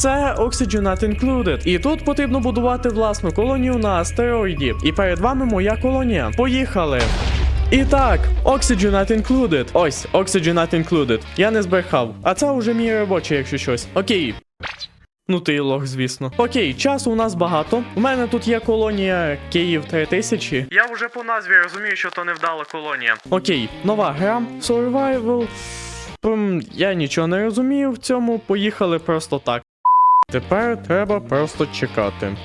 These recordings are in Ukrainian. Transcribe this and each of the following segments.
Це Oxygen Not Included. І тут потрібно будувати власну колонію на астероїді. І перед вами моя колонія. Поїхали! І так, Oxygen Not Included. Ось, Oxygen Not Included. Я не збрехав. А це вже мій робочий, якщо щось. Окей. Ну ти лох, звісно. Окей, часу у нас багато. У мене тут є колонія Київ 3000. Я вже по назві розумію, що то невдала колонія. Окей, нова гра Survival. Я нічого не розумію в цьому. Поїхали просто так. Тепер треба просто чекати.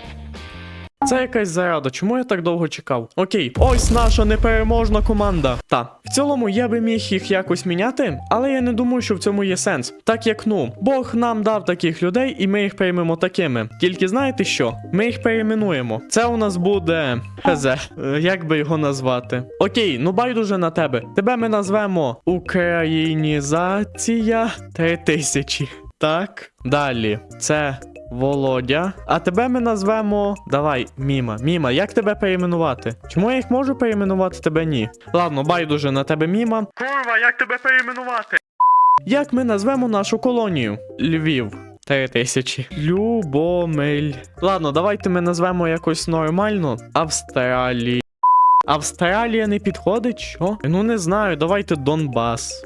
Це якась зарада, чому я так довго чекав? Окей, ось наша непереможна команда. Та в цілому я би міг їх якось міняти, але я не думаю, що в цьому є сенс. Так як ну, Бог нам дав таких людей, і ми їх приймемо такими. Тільки знаєте що? Ми їх перейменуємо. Це у нас буде. Хз, е, як би його назвати? Окей, ну байдуже на тебе. Тебе ми назвемо Українізація 3000. Так. Далі. Це Володя. А тебе ми назвемо. Давай, Міма. Міма, як тебе перейменувати? Чому я їх можу перейменувати, тебе ні? Ладно, байдуже на тебе Міма. Курва, як тебе перейменувати? Як ми назвемо нашу колонію? Львів. Три тисячі. Любомель. Ладно, давайте ми назвемо якось нормально. Австралія. Австралія не підходить? Що? Ну не знаю, давайте Донбас.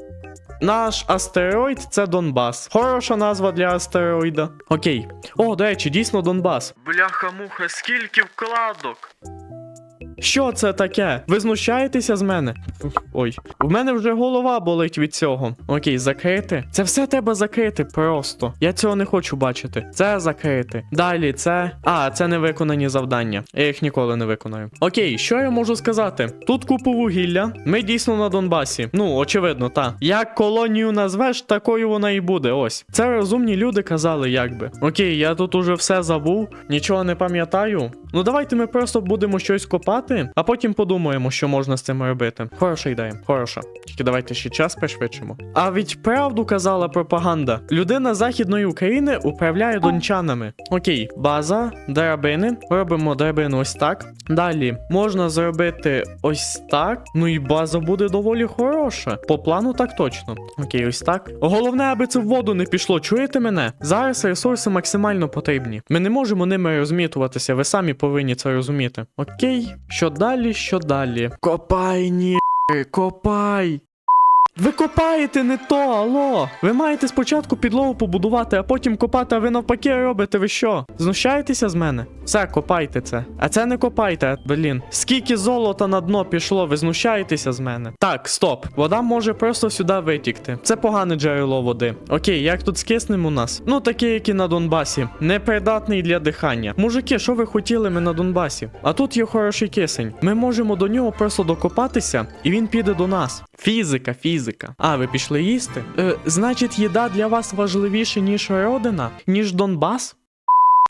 Наш астероїд це Донбас. Хороша назва для астероїда. Окей. О, до речі, дійсно Донбас. Бляха-муха, скільки вкладок. Що це таке? Ви знущаєтеся з мене? Ой, в мене вже голова болить від цього. Окей, закрити. Це все треба закрити просто. Я цього не хочу бачити. Це закрити. Далі це. А, це не виконані завдання. Я їх ніколи не виконаю. Окей, що я можу сказати? Тут купу вугілля. Ми дійсно на Донбасі. Ну, очевидно, та. Як колонію назвеш, такою вона і буде. Ось. Це розумні люди казали, якби. Окей, я тут уже все забув, нічого не пам'ятаю. Ну давайте ми просто будемо щось копати, а потім подумаємо, що можна з цим робити. Хороша ідея, хороша. Тільки давайте ще час пришвидшимо. А ведь правду казала пропаганда. Людина Західної України управляє дончанами. Окей, база, драбини. Робимо драбину ось так. Далі можна зробити ось так. Ну і база буде доволі хороша. По плану так точно. Окей, ось так. Головне, аби це в воду не пішло. Чуєте мене? Зараз ресурси максимально потрібні. Ми не можемо ними розмітуватися, ви самі повинні це розуміти. Окей, що далі, що далі? Копай, ні, копай. Ви копаєте не то, алло. Ви маєте спочатку підлогу побудувати, а потім копати, а ви навпаки робите. Ви що? Знущаєтеся з мене? Все, копайте це. А це не копайте, блін. Скільки золота на дно пішло, ви знущаєтеся з мене. Так, стоп. Вода може просто сюди витікти. Це погане джерело води. Окей, як тут з киснем у нас? Ну, такий, як і на Донбасі. Непридатний для дихання. Мужики, що ви хотіли ми на Донбасі? А тут є хороший кисень. Ми можемо до нього просто докопатися, і він піде до нас. Фізика, фізика. А, ви пішли їсти? Е, значить, їда для вас важливіше, ніж родина, ніж Донбас?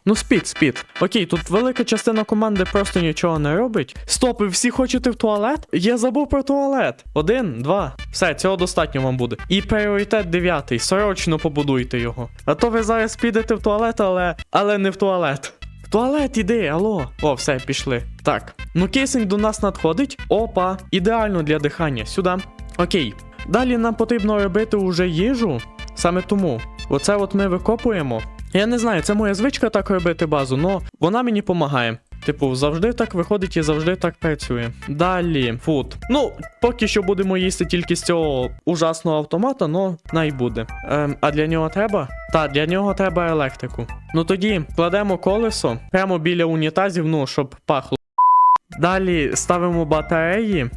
Ну, спіть, спіть. Окей, тут велика частина команди просто нічого не робить. Стоп, ви всі хочете в туалет? Я забув про туалет. Один, два. Все, цього достатньо вам буде. І пріоритет дев'ятий. Срочно побудуйте його. А то ви зараз підете в туалет, але. але не в туалет. В туалет іди, алло. О, все, пішли. Так. Ну кисень до нас надходить. Опа, ідеально для дихання. Сюди. Окей. Далі нам потрібно робити уже їжу. Саме тому. Оце от ми викопуємо. Я не знаю, це моя звичка так робити базу, але вона мені допомагає. Типу, завжди так виходить і завжди так працює. Далі, фуд. Ну, поки що будемо їсти тільки з цього ужасного автомата, но най буде. Ем, а для нього треба? Та, для нього треба електрику. Ну тоді кладемо колесо прямо біля унітазів, ну, щоб пахло. Далі ставимо батареї.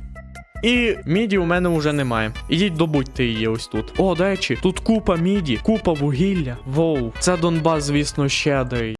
І міді у мене вже немає. Ідіть добудьте її ось тут. О, до речі, тут купа міді, купа вугілля. Воу, це Донбас, звісно, щедрий.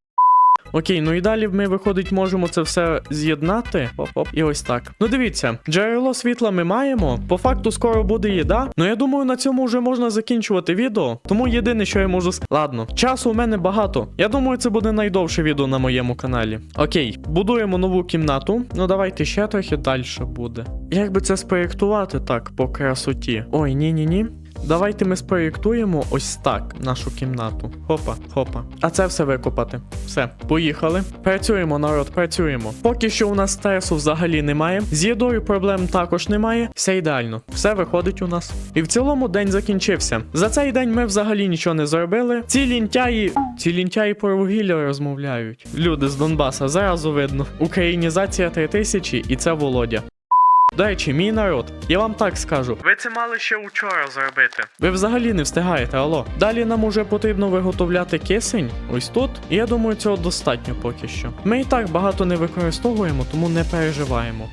Окей, ну і далі ми, виходить, можемо це все з'єднати. Оп-оп, і ось так. Ну дивіться, джерело світла ми маємо. По факту скоро буде їда. Ну я думаю, на цьому вже можна закінчувати відео. Тому єдине, що я можу сказати. Ладно, часу у мене багато. Я думаю, це буде найдовше відео на моєму каналі. Окей, будуємо нову кімнату. Ну давайте ще трохи далі буде. Як би це спроєктувати так, по красоті? Ой, ні-ні-ні. Давайте ми спроєктуємо ось так нашу кімнату. Хопа, хопа. А це все викопати. Все, поїхали. Працюємо, народ, працюємо. Поки що у нас стресу взагалі немає. З їдою проблем також немає. Все ідеально. Все виходить у нас. І в цілому день закінчився. За цей день ми взагалі нічого не зробили. Ці лінтяї. Ці лінтяї про вугілля розмовляють. Люди з Донбаса, зразу видно. Українізація 3000 і це Володя. До речі, мій народ, я вам так скажу. Ви це мали ще учора зробити. Ви взагалі не встигаєте, алло. Далі нам уже потрібно виготовляти кисень, ось тут. І я думаю, цього достатньо поки що. Ми і так багато не використовуємо, тому не переживаємо.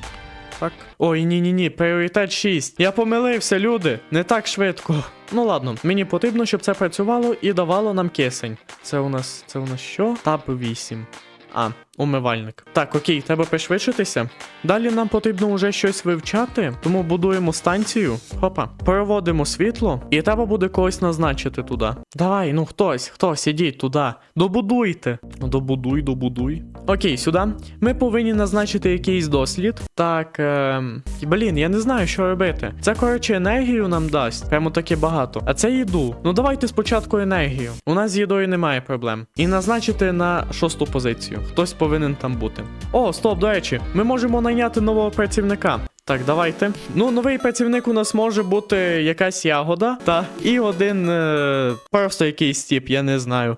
Так. Ой, ні, ні, ні, пріоритет 6. Я помилився, люди. Не так швидко. Ну ладно, мені потрібно, щоб це працювало і давало нам кисень. Це у нас. Це у нас що? Таб 8. А, умивальник. Так, окей, треба пришвидшитися. Далі нам потрібно вже щось вивчати, тому будуємо станцію. Хопа. Переводимо світло, і треба буде когось назначити туди. Давай, ну хтось, хтось, ідіть туди. Добудуйте. Ну, добудуй, добудуй. Окей, сюди. Ми повинні назначити якийсь дослід. Так, ем... блін, я не знаю, що робити. Це, коротше, енергію нам дасть. Прямо таки багато. А це їду. Ну давайте спочатку енергію. У нас з їдою немає проблем. І назначити на шосту позицію. Хтось повинен там бути. О, стоп, до речі, ми можемо найняти нового працівника. Так, давайте. Ну, новий працівник у нас може бути якась ягода, та і один е, просто якийсь тіп, я не знаю.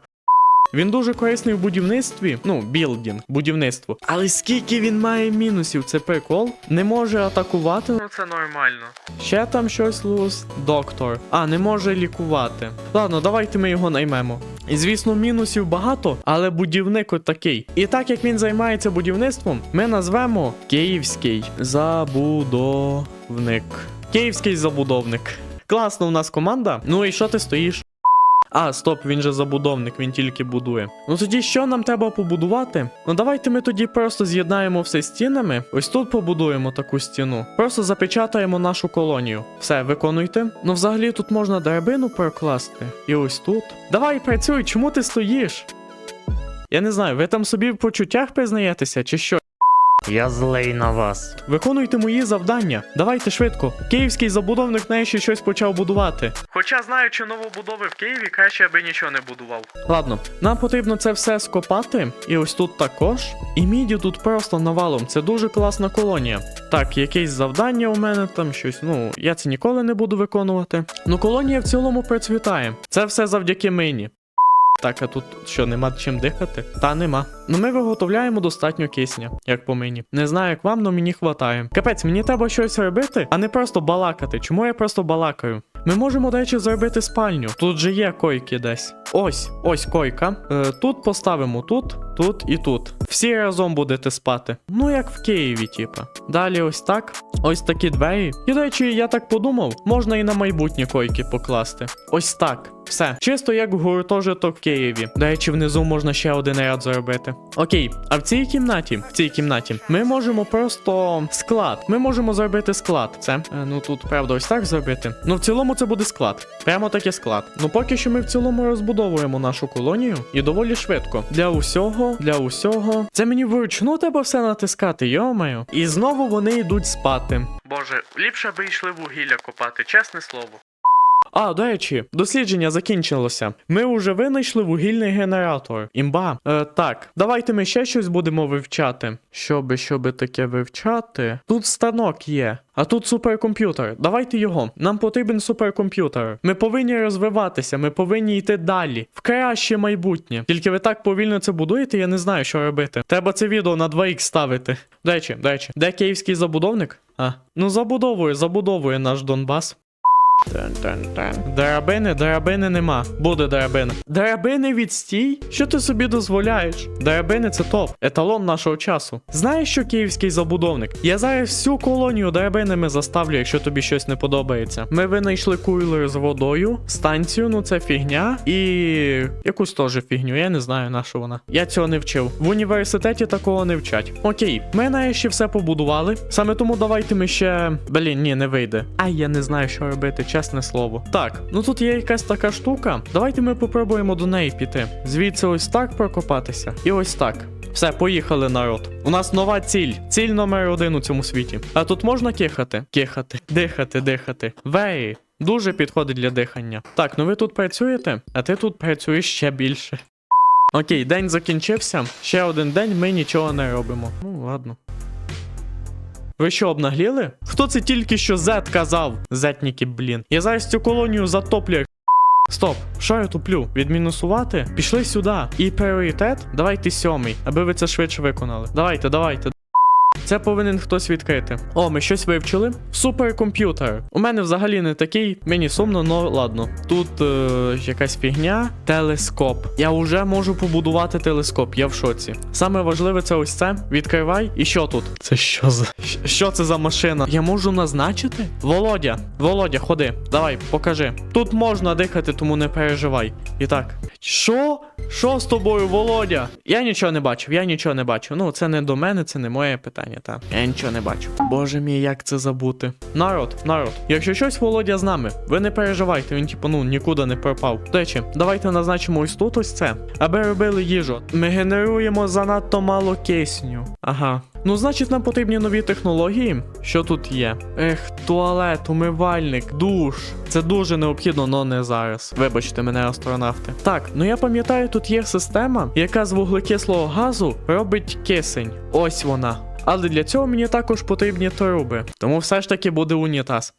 Він дуже корисний в будівництві, ну, білдінг, будівництво. Але скільки він має мінусів, це прикол. Не може атакувати. Ну, це нормально. Ще там щось лус. Доктор. А, не може лікувати. Ладно, давайте ми його наймемо. І звісно, мінусів багато, але будівник от такий. І так як він займається будівництвом, ми назвемо Київський забудовник. Київський забудовник. Класно у нас команда. Ну і що ти стоїш? А, стоп, він же забудовник, він тільки будує. Ну тоді що нам треба побудувати? Ну давайте ми тоді просто з'єднаємо все стінами. Ось тут побудуємо таку стіну. Просто запечатаємо нашу колонію. Все, виконуйте. Ну взагалі тут можна драбину прокласти. І ось тут. Давай працюй, чому ти стоїш? Я не знаю, ви там собі в почуттях признаєтеся, чи що? Я злий на вас. Виконуйте мої завдання. Давайте швидко. Київський забудовник нарешті щось почав будувати. Хоча знаючи новобудови в Києві, краще аби нічого не будував. Ладно, нам потрібно це все скопати, і ось тут також. І міді тут просто навалом. Це дуже класна колонія. Так, якесь завдання у мене там щось. Ну, я це ніколи не буду виконувати. Ну, колонія в цілому процвітає. Це все завдяки мені. Так, а тут що, нема чим дихати? Та нема. Ну ми виготовляємо достатньо кисня, як по мені. Не знаю, як вам, але мені хватає. Капець, мені треба щось робити, а не просто балакати. Чому я просто балакаю? Ми можемо, до речі, зробити спальню. Тут же є койки десь. Ось, ось койка. Е, тут поставимо тут, тут і тут. Всі разом будете спати. Ну, як в Києві, типа. Далі ось так. Ось такі двері. І, до речі, я так подумав, можна і на майбутні койки покласти. Ось так. Все, чисто як гуртожиток в Києві. До речі, внизу можна ще один ряд зробити. Окей, а в цій кімнаті, в цій кімнаті, ми можемо просто склад. Ми можемо зробити склад. Це, е, ну тут, правда, ось так зробити. Ну в цілому це буде склад. Прямо таки склад. Ну поки що ми в цілому розбудовуємо нашу колонію і доволі швидко. Для усього, для усього. Це мені вручну треба все натискати, йомаю. І знову вони йдуть спати. Боже, ліпше би йшли вугілля копати, чесне слово. А, до речі, дослідження закінчилося. Ми вже винайшли вугільний генератор. Імба. Е, так, давайте ми ще щось будемо вивчати. Щоби, щоби таке вивчати. Тут станок є. А тут суперкомп'ютер. Давайте його. Нам потрібен суперкомп'ютер. Ми повинні розвиватися, ми повинні йти далі. В краще майбутнє. Тільки ви так повільно це будуєте, я не знаю, що робити. Треба це відео на 2х ставити. До речі, до речі, де київський забудовник? А, ну забудовує, забудовує наш Донбас. Тан-тан-тан. Нема. Буде драбина. Драбини відстій? Що ти собі дозволяєш? Драбини це топ, еталон нашого часу. Знаєш, що київський забудовник? Я зараз всю колонію драбинами заставлю, якщо тобі щось не подобається. Ми винайшли куйлер з водою, станцію, ну це фігня, і якусь теж фігню, я не знаю на що вона. Я цього не вчив. В університеті такого не вчать. Окей, ми нарешті все побудували. Саме тому давайте ми ще. Блін, ні, не вийде. Ай, я не знаю, що робити, чесне слово. Так, ну тут є якась така штука. Давайте ми попробуємо до неї піти. Звідси ось так прокопатися. І ось так. Все, поїхали, народ. У нас нова ціль. Ціль номер один у цьому світі. А тут можна кихати? Кихати. Дихати, дихати. Веї. Дуже підходить для дихання. Так, ну ви тут працюєте, а ти тут працюєш ще більше. Окей, день закінчився. Ще один день ми нічого не робимо. Ну, ладно. Ви що, обнагліли? Хто це тільки що зет казав? Зетніки, блін. Я зараз цю колонію затоплю. Стоп, що я туплю? Відмінусувати? Пішли сюди. І пріоритет? Давайте сьомий, аби ви це швидше виконали. Давайте, давайте. Це повинен хтось відкрити. О, ми щось вивчили. Суперкомп'ютер. У мене взагалі не такий, мені сумно, но ладно. Тут е, якась фігня. Телескоп. Я вже можу побудувати телескоп, я в шоці. Саме важливе це ось це. Відкривай. І що тут? Це що за. Що це за машина? Я можу назначити? Володя, Володя, ходи, давай, покажи. Тут можна дихати, тому не переживай. І так. Що? Що з тобою, Володя? Я нічого не бачив, я нічого не бачив. Ну, це не до мене, це не моє питання, та. Я нічого не бачу. Боже мій, як це забути. Народ, народ, якщо щось Володя з нами, ви не переживайте, він типу, ну нікуди не пропав. До речі, давайте назначимо ось тут ось це, аби робили їжу. Ми генеруємо занадто мало кисню. Ага. Ну, значить, нам потрібні нові технології. Що тут є? Ех, туалет, умивальник, душ. Це дуже необхідно, але не зараз. Вибачте мене, астронавти. Так, ну я пам'ятаю, тут є система, яка з вуглекислого газу робить кисень. Ось вона. Але для цього мені також потрібні труби. Тому все ж таки буде унітаз.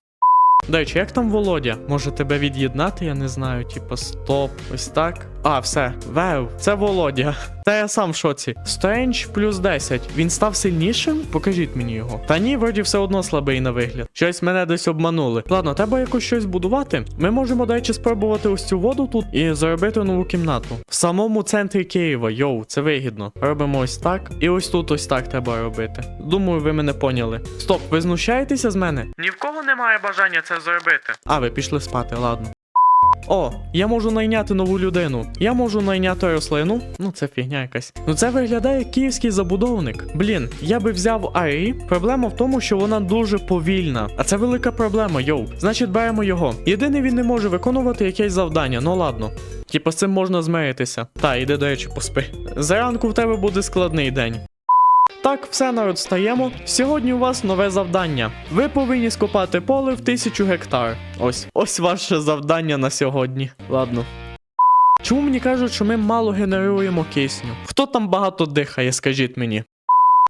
До речі, як там Володя? Може тебе від'єднати, я не знаю, типа стоп, ось так. А, все, вев, це Володя. Та я сам в шоці. Стрендж плюс 10. Він став сильнішим? Покажіть мені його. Та ні, вроді все одно слабий на вигляд. Щось мене десь обманули. Ладно, треба якось щось будувати. Ми можемо, до речі, спробувати ось цю воду тут і зробити нову кімнату. В самому центрі Києва, йоу, це вигідно. Робимо ось так. І ось тут ось так треба робити. Думаю, ви мене поняли. Стоп, ви знущаєтеся з мене? Ні в кого немає бажання це зробити. А, ви пішли спати, ладно. О, я можу найняти нову людину. Я можу найняти рослину. Ну, це фігня якась. Ну це виглядає як київський забудовник. Блін, я би взяв Арі. Проблема в тому, що вона дуже повільна. А це велика проблема, йоу. Значить, беремо його. Єдине, він не може виконувати якесь завдання, ну ладно. Типа з цим можна змиритися. Та, іди, до речі, поспи. Зранку в тебе буде складний день. Так, все народ стаємо. Сьогодні у вас нове завдання. Ви повинні скопати поле в тисячу гектар. Ось, ось ваше завдання на сьогодні. Ладно. Чому мені кажуть, що ми мало генеруємо кисню? Хто там багато дихає, скажіть мені.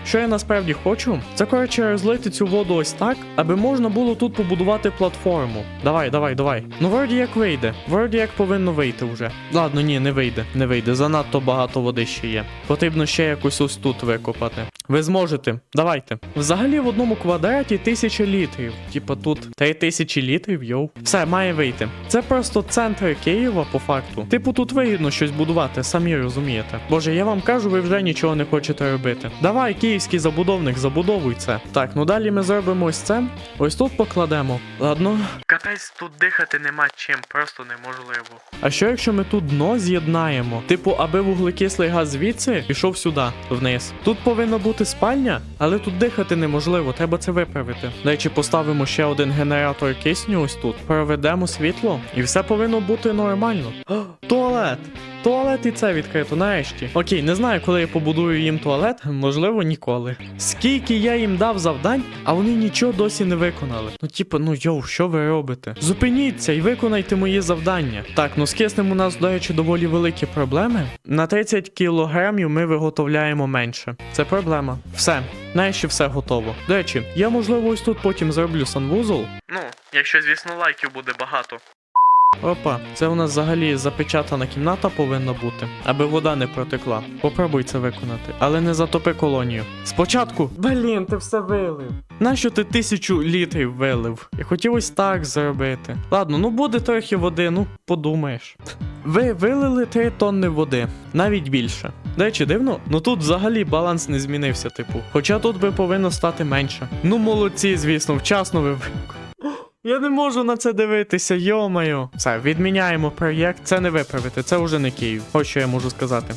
Що я насправді хочу, це коротше розлити цю воду ось так, аби можна було тут побудувати платформу. Давай, давай, давай. Ну вроді як вийде. Вроді як повинно вийти вже. Ладно, ні, не вийде, не вийде. Занадто багато води ще є. Потрібно ще якось ось тут викопати. Ви зможете. Давайте. Взагалі в одному квадраті тисяча літрів. Типа тут три тисячі літрів, йоу. Все, має вийти. Це просто центр Києва, по факту. Типу, тут вигідно щось будувати, самі розумієте. Боже, я вам кажу, ви вже нічого не хочете робити. Давай, київський забудовник, забудовуй це. Так, ну далі ми зробимо ось це. Ось тут покладемо. Ладно. Капець, тут дихати нема чим, просто неможливо. А що якщо ми тут дно з'єднаємо? Типу, аби вуглекислий газ звідси пішов сюди, вниз. Тут повинна бути спальня, але тут дихати неможливо, треба це виправити. Речі, поставимо ще один генератор кисню ось тут, проведемо світло, і все повинно бути нормально. Туалет! Туалет і це відкрито, нарешті. Окей, не знаю, коли я побудую їм туалет, можливо, ніколи. Скільки я їм дав завдань, а вони нічого досі не виконали. Ну, типу, ну йоу, що ви робите? Зупиніться і виконайте мої завдання. Так, ну з киснем у нас, до речі, доволі великі проблеми. На 30 кілограмів ми виготовляємо менше. Це проблема. Все, нарешті все готово. До речі, я можливо ось тут потім зроблю санвузол. Ну, якщо, звісно, лайків буде багато. Опа, це у нас взагалі запечатана кімната повинна бути, аби вода не протекла. Попробуй це виконати, але не затопи колонію. Спочатку. Блін, ти все вилив. Нащо ти тисячу літрів вилив? Я хотів ось так зробити. Ладно, ну буде трохи води, ну подумаєш. Ви вилили 3 тонни води, навіть більше. До речі, дивно, ну тут взагалі баланс не змінився, типу. Хоча тут би повинно стати менше. Ну молодці, звісно, вчасно ви я не можу на це дивитися, йомаю. Все, відміняємо проєкт, це не виправити, це вже не Київ. Ось що я можу сказати.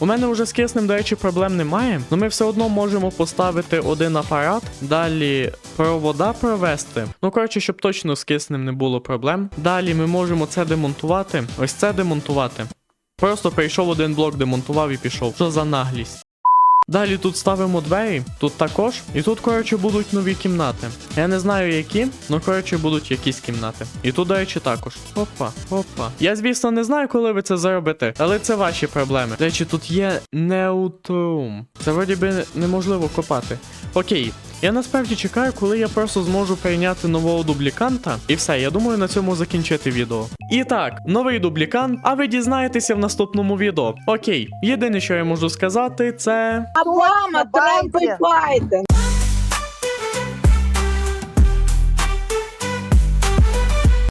У мене вже з киснем, до речі, проблем немає, але ми все одно можемо поставити один апарат, далі провода провести. Ну, коротше, щоб точно з киснем не було проблем. Далі ми можемо це демонтувати, ось це демонтувати. Просто прийшов один блок, демонтував і пішов. Що за наглість? Далі тут ставимо двері, тут також. І тут, коротше, будуть нові кімнати. Я не знаю які, ну коротше будуть якісь кімнати. І тут, до речі, також. Опа, опа. Я, звісно, не знаю, коли ви це заробите, але це ваші проблеми. До речі, тут є неутрум. Це вроді би неможливо копати. Окей. Я насправді чекаю, коли я просто зможу прийняти нового дубліканта. І все, я думаю на цьому закінчити відео. І так, новий дублікант, а ви дізнаєтеся в наступному відео. Окей, єдине, що я можу сказати, це. Обама, Трамп и Байден.